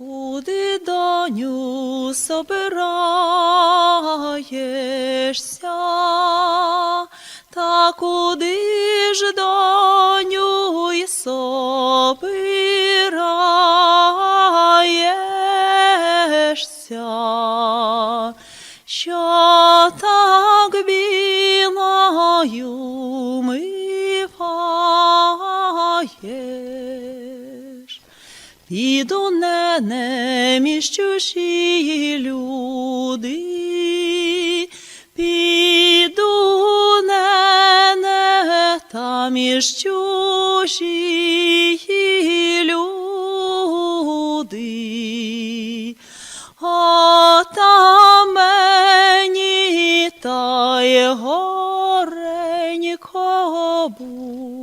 Куди доню собираєшся, та куди ж доню й собираєшся, що так білою миваєш. Піду не між чужі люди, піду не та між люди. А там мені та й горенько буде.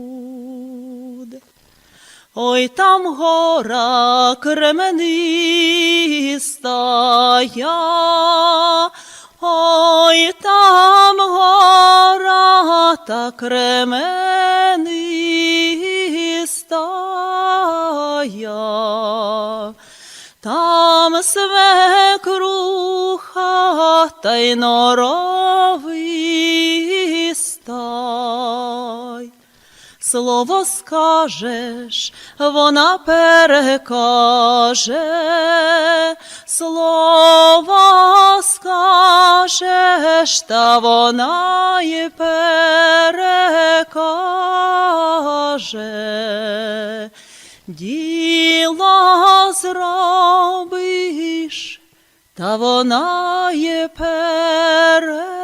Ой там гора кремениста, ой там гора та кремениста. Там свекруха та й норовиста. Слово скажеш, вона перекаже, слово скажеш, та вона й перекаже. Діло зробиш, та вона й переробить.